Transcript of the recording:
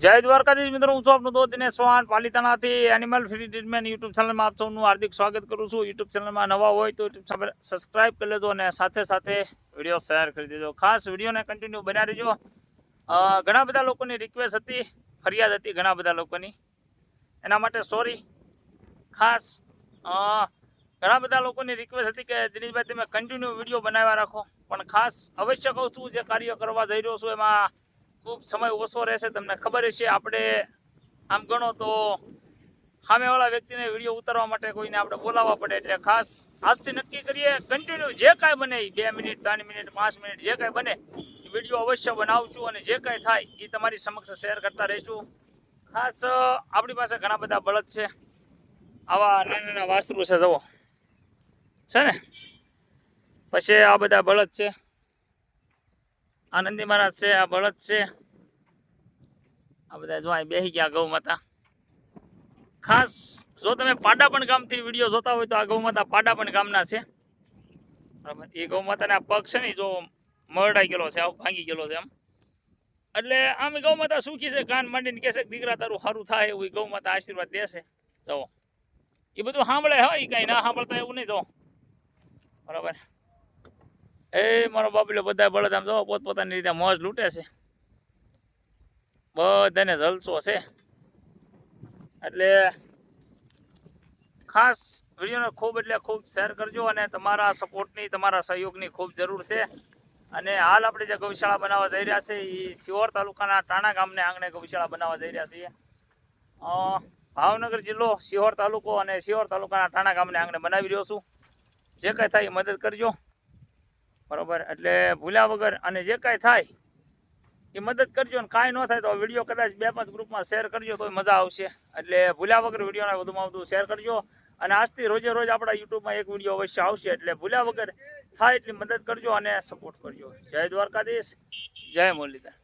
જય દ્વારકાધીશ મિત્રો, હું છું આપનું દોસ્ત દિનેશ ચૌહાણ, પાલિતાણાથી એનિમલ ફ્રી ટ્રીટમેન્ટ યુટ્યુબ ચેનલમાં આપ સૌનું હાર્દિક સ્વાગત કરું છું. યુટ્યુબ ચેનલમાં નવા હોય તો યુટ્યુબ સબસ્ક્રાઇબ કરી લેજો અને સાથે સાથે વીડિયો શેર કરી દેજો. ખાસ વિડીયોને કન્ટિન્યુ બનાવી દેજો ઘણા બધા લોકોની રિક્વેસ્ટ હતી, ફરિયાદ હતી ઘણા બધા લોકોની. એના માટે સોરી ખાસ ઘણા બધા લોકોની રિક્વેસ્ટ હતી કે દિનેશભાઈ, તમે કન્ટિન્યુ વીડિયો બનાવ્યા રાખો. પણ ખાસ અવશ્ય કહું છું, જે કાર્ય કરવા જઈ રહ્યો છું, એમાં ખૂબ સમય ઓછો રહેશે. તમને ખબર હશે, આપણે આમ ગણો તો સામેવાળા વ્યક્તિને વીડિયો ઉતારવા માટે કોઈને આપણે બોલાવવા પડે. એટલે ખાસ આજથી નક્કી કરીએ કન્ટિન્યુ જે કાંઈ બને બે મિનિટ, ત્રણ મિનિટ, પાંચ મિનિટ, જે કાંઈ બને વીડિયો અવશ્ય બનાવશું અને જે કાંઈ થાય એ તમારી સમક્ષ શેર કરતા રહીશું. ખાસ આપણી પાસે ઘણા બધા બળદ છે. આવા નાના નાના વાસ્ત્રુ છે, જુઓ. છે ને? પછી આ બધા બળદ છે. આનંદી મહારાજ છે, આ બળદ છે. આ બધા જો અહીં બેસી ગયા ગૌ માતા. ખાસ જો તમે પાડાપણ ગામથી વીડિયો જોતા હોય તો આ ગૌ માતા પાડાપણ ગામના છે. બરાબર? એ ગૌ આ પગ છે ને જો મરડાઈ ગયેલો છે, આવું ભાંગી ગયેલો છે એમ. એટલે આમ ગૌ માતા સુખી છે કાન માંડીને કહેશે દીકરા તારું સારું થાય એવું ગૌ માતા આશીર્વાદ દેશે જવો એ બધું સાંભળે હોય એ કાંઈ ના સાંભળતા એવું નહીં જો બરાબર. એ મારો બાબલો બધા બળદ આમ જો, પોતપોતાની રીતે મોજ લૂંટે છે. બધાને જલસો છે. એટલે ખાસ વિડીયોને ખૂબ એટલે ખૂબ શેર કરજો અને તમારા સપોર્ટની, તમારા સહયોગની ખૂબ જરૂર છે. અને હાલ આપણે જે ગૌશાળા બનાવવા જઈ રહ્યા છે, એ સિહોર તાલુકાના ટાણા ગામને આંગણે ગૌશાળા બનાવવા જઈ રહ્યા છીએ. ભાવનગર જિલ્લો સિહોર તાલુકો અને સિહોર તાલુકાના ટાણા ગામને આંગણે બનાવી રહ્યો છું. જે કાંઈ થાય એ મદદ કરજો. બરાબર? એટલે ભૂલ્યા વગર અને જે કાંઈ થાય એ મદદ કરજો ને કાંઈ ન થાય તો વીડિયો કદાચ બે પાંચ ગ્રુપમાં શેર કરજો તો મજા આવશે. એટલે ભૂલ્યા વગર વિડીયોને વધુમાં વધુ શેર કરજો અને આજથી રોજે રોજ આપણા યુટ્યુબમાં એક વીડિયો અવશ્ય આવશે. એટલે ભૂલ્યા વગર થાય એટલી મદદ કરજો અને સપોર્ટ કરજો. જય દ્વારકાધીશ. જય મુરલીધર.